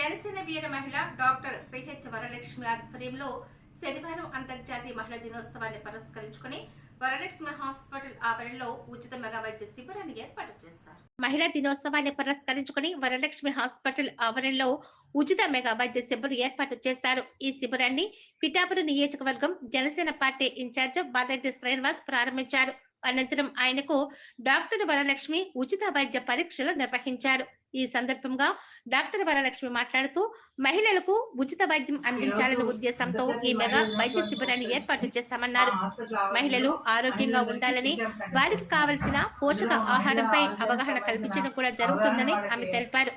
జనసేన వీర మహిళ doctor CH Varalakshmi ఆధ్వర్యంలో శనివారం అంతర్జాతీయ మహిళా దినోత్సవాన్ని పురస్కరించుకుని వరలక్ష్మి హాస్పిటల్ ఆవరణలో ఉచిత మెగా వైద్య శిబిరాన్ని ఏర్పాటు చేశారు. మహిళా దినోత్సవాన్ని పురస్కరించుకుని వరలక్ష్మి హాస్పిటల్ ఆవరణలో ఉచిత మెగా వైద్య శిబిరం ఏర్పాటు చేశారు. ఈ శిబిరాన్ని పిఠాపురం నియోజకవర్గం Janasena party in charge Balareddy Srinivas ప్రారంభించారు. అనంతరం ఆయనకు డాక్టర్ వరలక్ష్మి ఉచిత వైద్య పరీక్షలు నిర్వహించారు. ఈ సందర్భంగా డాక్టర్ వరలక్ష్మి మాట్లాడుతూ మహిళలకు ఉచిత వైద్యం అందించాలనే ఉద్దేశంతో ఈ మెగా వైద్య శిబిరాన్ని ఏర్పాటు చేస్తామన్నారు. మహిళలు ఆరోగ్యంగా ఉండాలని వారికి కావలసిన పోషక ఆహారంపై అవగాహన కల్పించడం కూడా జరుగుతుందని ఆమె తెలిపారు.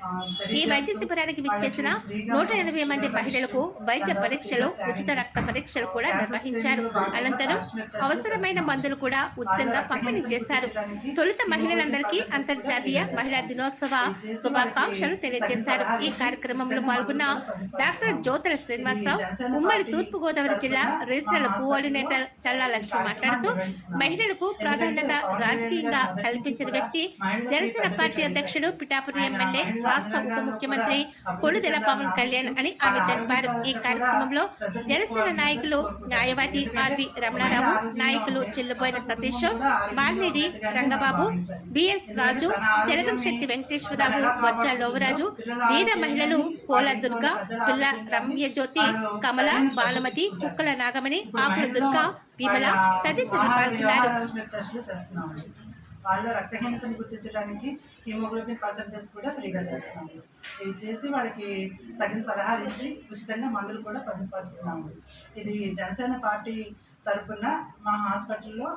ఈ వైద్య శిబిరానికి విచ్చేసిన నూట ఎనభై మంది మహిళలకు వైద్య పరీక్షలు ఉచిత రక్త పరీక్షలు కూడా నిర్వహించారు. అనంతరం అవసరమైన మందులు కూడా ఉచితంగా పంపిణీ చేశారు. తొలుత మహిళలందరికీ అంతర్జాతీయ మహిళా దినోత్సవ శుభాకాంక్షలు తెలియజేశారు. ఈ కార్యక్రమంలో పాల్గొన్న డాక్టర్ జ్యోతుల శ్రీనివాసరావు ఉమ్మడి తూర్పు గోదావరి జిల్లా రీజనల్ కోఆర్డినేటర్ చల్లా లక్ష్మి మాట్లాడుతూ మహిళలకు ప్రాధాన్యత రాజకీయంగా కల్పించిన వ్యక్తి జనసేన పార్టీ అధ్యక్షుడు పిఠాపురం ఎమ్మెల్యే రాష్ట్ర ఉప ముఖ్యమంత్రి కొడుదెల పవన్ కళ్యాణ్ అని ఆమె తెలిపారు. ఈ కార్యక్రమంలో జనసేన నాయకులు న్యాయవాది ఆర్వి రమణారావు నాయకులు చెల్లుబోయిన సతీష్ బాలినేడి రంగబాబు బిఎస్ రాజు తెలగం శక్తి వెంకటేశ్వరరావు వజ్జ లోవరాజు వీర మహిళలు కోల దుర్గ పిల్ల రమ్య జ్యోతి కమల బాలమతి కుక్కల నాగమణి ఆకుల దుర్గ విమల తదితరులు పాల్గొన్నారు. వాళ్ళు రక్తహీనతను గుర్తించడానికి హిమోగ్లోబిన్ పర్సంటేజ్ కూడా ఫ్రీగా చేస్తున్నాము. ఇవి చేసి వాళ్ళకి తగిన సలహాలు ఇచ్చి ఉచితంగా మందులు కూడా పంపించుతున్నాము ఇది జనసేన పార్టీ తరఫున మా హాస్పిటల్లో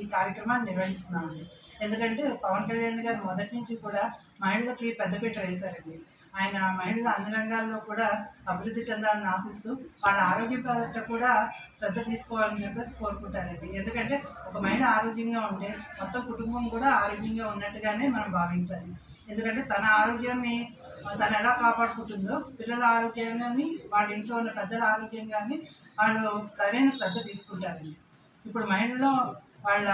ఈ కార్యక్రమాన్ని నిర్వహిస్తున్నామండి. ఎందుకంటే పవన్ కళ్యాణ్ గారు మొదటి నుంచి కూడా మహిళలకి పెద్దపీట వేశారండి. ఆయన మహిళల అన్ని రంగాల్లో కూడా అభివృద్ధి చెందాలని ఆశిస్తూ వాళ్ళ ఆరోగ్య పట్ల కూడా శ్రద్ధ తీసుకోవాలని చెప్పేసి కోరుకుంటారండి. ఎందుకంటే ఒక మహిళ ఆరోగ్యంగా ఉంటే మొత్తం కుటుంబం కూడా ఆరోగ్యంగా ఉన్నట్టుగానే మనం భావించాలి. ఎందుకంటే తన ఆరోగ్యాన్ని తను ఎలా కాపాడుకుంటుందో పిల్లల ఆరోగ్యాన్ని వాళ్ళ ఇంట్లో ఉన్న పెద్దల ఆరోగ్యంగాని వాళ్ళు సరైన శ్రద్ధ తీసుకుంటారండి. ఇప్పుడు మైండ్లో వాళ్ళ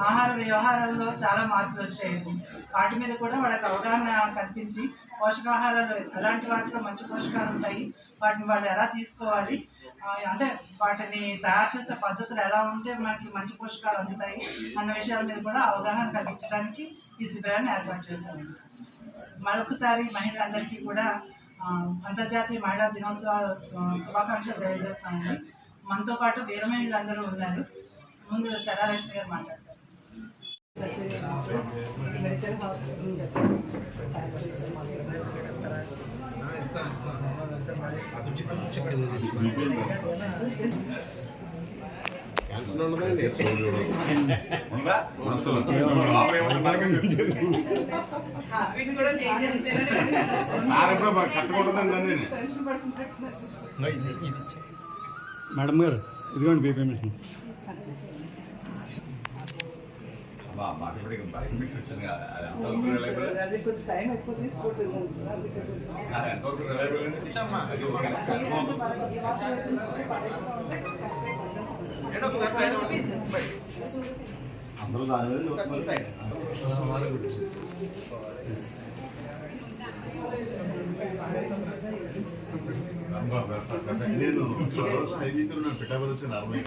ఆహార వ్యవహారాల్లో చాలా మార్పులు వచ్చాయండి వాటి మీద కూడా వాళ్ళకి అవగాహన కల్పించి పోషకాహారాలు ఎలాంటి వాటిలో మంచి పోషకాలు ఉంటాయి. వాటిని వాళ్ళు ఎలా తీసుకోవాలి? అంటే వాటిని తయారు చేసే పద్ధతులు ఎలా ఉంటే మనకి మంచి పోషకాలు అందుతాయి అన్న విషయాల మీద కూడా అవగాహన కల్పించడానికి ఈ శిబిరాన్ని ఏర్పాటు చేశారు. మరొకసారి మహిళలందరికీ కూడా అంతర్జాతీయ మహిళా దినోత్సవ శుభాకాంక్షలు తెలియజేస్తామండి మనతో పాటు వీర అందరూ ఉన్నారు. ముందు చరాలక్ష్మి గారు మాట్లాడతారు క్యాన్సర్ ఉండదండి ఉందా మేడం గారు ఇదిగోండి బీపీ మిషన్ అందరూ ఒకసారి సైడ్. నేను హైవీతో నా పిఠాపురం వచ్చి నలభై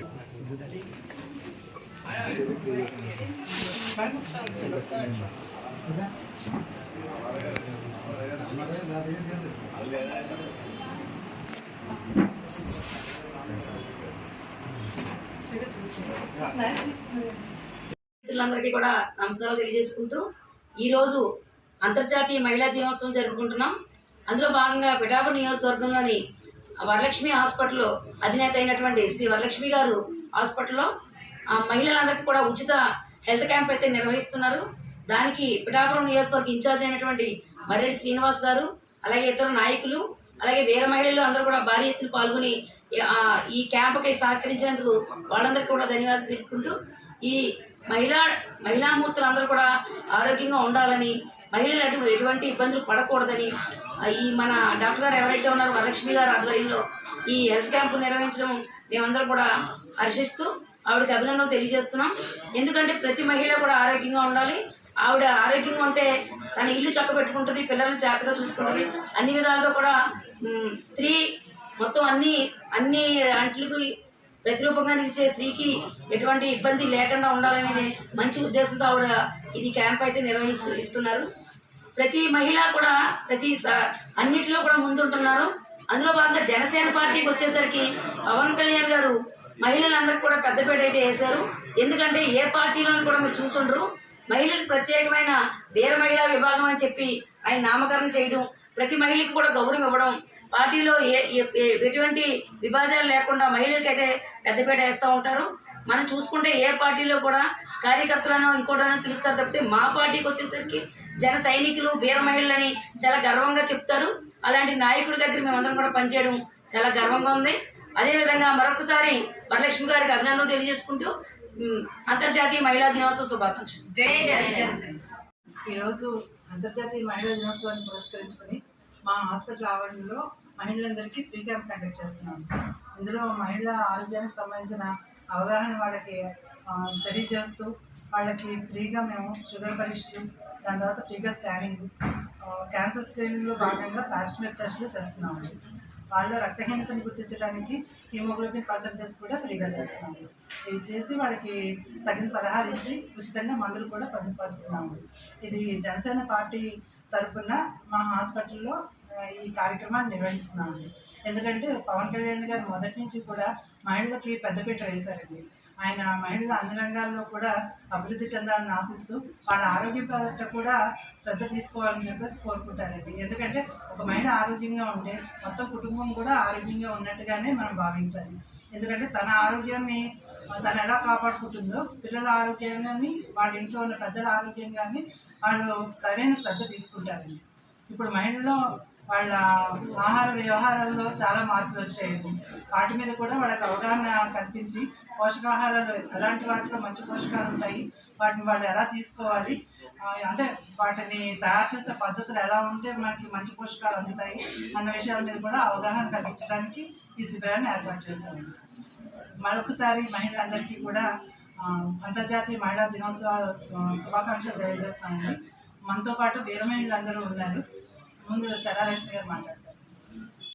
మిత్రులందరికీ కూడా నమస్కారాలు తెలియజేసుకుంటూ ఈరోజు అంతర్జాతీయ మహిళా దినోత్సవం జరుపుకుంటున్నాం. అందులో భాగంగా పిఠాపు నియోజకవర్గంలోని వరలక్ష్మి హాస్పిటల్లో అధినేత అయినటువంటి శ్రీ వరలక్ష్మి గారు హాస్పిటల్లో మహిళలందరికీ కూడా ఉచిత హెల్త్ క్యాంప్ అయితే నిర్వహిస్తున్నారు. దానికి పిఠాపురం నియోజకవర్గ ఇన్ఛార్జ్ అయినటువంటి మర్రెడ్డి శ్రీనివాస్ గారు అలాగే ఇతర నాయకులు అలాగే వేరే మహిళలు అందరూ కూడా భారీ ఎత్తున పాల్గొని ఈ క్యాంపుకి సహకరించేందుకు వాళ్ళందరికీ కూడా ధన్యవాదాలు తెలుపుకుంటూ ఈ మహిళా మహిళామూర్తులు అందరూ కూడా ఆరోగ్యంగా ఉండాలని మహిళలు అటు ఎటువంటి ఇబ్బందులు పడకూడదని ఈ మన డాక్టర్ గారు ఎవరైతే ఉన్నారో వరలక్ష్మి గారు ఆధ్వర్యంలో ఈ హెల్త్ క్యాంపు నిర్వహించడం మేమందరం కూడా హర్షిస్తూ ఆవిడకి అభినందనలు తెలియజేస్తున్నాం. ఎందుకంటే ప్రతి మహిళ కూడా ఆరోగ్యంగా ఉండాలి. ఆవిడ ఆరోగ్యంగా ఉంటే తన ఇల్లు చక్క పెట్టుకుంటుంది పిల్లల్ని జాగ్రత్తగా చూసుకుంటుంది. అన్ని విధాలుగా కూడా స్త్రీ మొత్తం అన్ని అన్ని అంట్లకు ప్రతిరూపంగా నిలిచే స్త్రీకి ఎటువంటి ఇబ్బంది లేకుండా ఉండాలనేది మంచి ఉద్దేశంతో ఆవిడ ఇది క్యాంప్ అయితే నిర్వహించి ఇస్తున్నారు. ప్రతి మహిళ కూడా ప్రతి స- అన్నిటిలో కూడా ముందుంటున్నారు. అందులో భాగంగా జనసేన పార్టీకి వచ్చేసరికి పవన్ కళ్యాణ్ గారు మహిళలందరికీ కూడా పెద్దపేట అయితే వేశారు. ఎందుకంటే ఏ పార్టీలోనూ కూడా మీరు చూసుండ్రు. మహిళలకు ప్రత్యేకమైన వీర మహిళా విభాగం అని చెప్పి ఆయన నామకరణం చేయడం ప్రతి మహిళకి కూడా గౌరవం ఇవ్వడం పార్టీలో ఏ ఏ- ఎటువంటి విభాజాలు లేకుండా మహిళలకైతే పెద్దపేట వేస్తూ ఉంటారు. మనం చూసుకుంటే ఏ పార్టీలో కూడా కార్యకర్తలను ఇంకోటనో పిలుస్తారు తప్పితే మా పార్టీకి వచ్చేసరికి జన సైనికులు వీర మహిళలని చాలా గర్వంగా చెప్తారు. అలాంటి నాయకుడి దగ్గర మేమందరం కూడా పనిచేయడం చాలా గర్వంగా ఉంది. అదేవిధంగా మరొకసారి వరలక్ష్మి గారికి అభినందనలు తెలియజేసుకుంటూ అంతర్జాతీయ మహిళా దినోత్సవ శుభాకాంక్షలు. ఈరోజు అంతర్జాతీయ మహిళా దినోత్సవాన్ని పురస్కరించుకొని మా హాస్పిటల్ ఆవరణలో మహిళలందరికీ ఫ్రీ క్యాంప్ కండక్ట్ చేస్తున్నాం. ఇందులో మహిళా ఆరోగ్యానికి సంబంధించిన అవగాహన వాళ్ళకి తెలియజేస్తూ వాళ్ళకి ఫ్రీగా మేము షుగర్ పరీక్షలు దాని తర్వాత ఫ్రీగా స్కానింగ్ క్యాన్సర్ స్క్రీనింగ్లో భాగంగా ప్యాప్స్మిక్ టెస్టులు చేస్తున్నామండి వాళ్ళలో రక్తహీనతను గుర్తించడానికి హిమోగ్లోబిన్ పర్సంటేజ్ కూడా ఫ్రీగా చేస్తున్నాము ఇవి చేసి వాళ్ళకి తగిన సలహాలు ఇచ్చి ఉచితంగా మందులు కూడా పంచుతున్నాము. ఇది జనసేన పార్టీ తరఫున మా హాస్పిటల్లో ఈ కార్యక్రమాన్ని నిర్వహిస్తున్నామండి. ఎందుకంటే పవన్ కళ్యాణ్ గారు మొదటి నుంచి కూడా మహిళలకి పెద్దపీట వేశారండి. ఆయన మహిళల అన్ని రంగాల్లో కూడా అభివృద్ధి చెందాలని ఆశిస్తూ వాళ్ళ ఆరోగ్య పట్ల కూడా శ్రద్ధ తీసుకోవాలని చెప్పేసి కోరుకుంటారండి. ఎందుకంటే ఒక మహిళ ఆరోగ్యంగా ఉంటే మొత్తం కుటుంబం కూడా ఆరోగ్యంగా ఉన్నట్టుగానే మనం భావించాలి. ఎందుకంటే తన ఆరోగ్యాన్ని తను ఎలా కాపాడుకుంటుందో పిల్లల ఆరోగ్యాన్ని వాళ్ళ ఇంట్లో ఉన్న పెద్దల ఆరోగ్యంగాన్ని వాళ్ళు సరైన శ్రద్ధ తీసుకుంటారండి. ఇప్పుడు మహిళలో వాళ్ళ ఆహార వ్యవహారాల్లో చాలా మార్పులు వచ్చాయండి. వాటి మీద కూడా వాళ్ళకి అవగాహన కల్పించి పోషకాహారాలు ఎలాంటి వాటిలో మంచి పోషకాలు ఉంటాయి. వాటిని వాళ్ళు ఎలా తీసుకోవాలి? అంటే వాటిని తయారు చేసే పద్ధతులు ఎలా ఉంటే మనకి మంచి పోషకాలు అందుతాయి అన్న విషయాల మీద కూడా అవగాహన కల్పించడానికి ఈ శిబిరాన్ని ఏర్పాటు చేశాము మరొకసారి మహిళలందరికీ కూడా అంతర్జాతీయ మహిళా దినోత్సవ శుభాకాంక్షలు తెలియజేస్తామండి మనతో పాటు వీర ఉన్నారు. ముందు చల్లాలక్ష్మి గారు మాట్లాడతారు.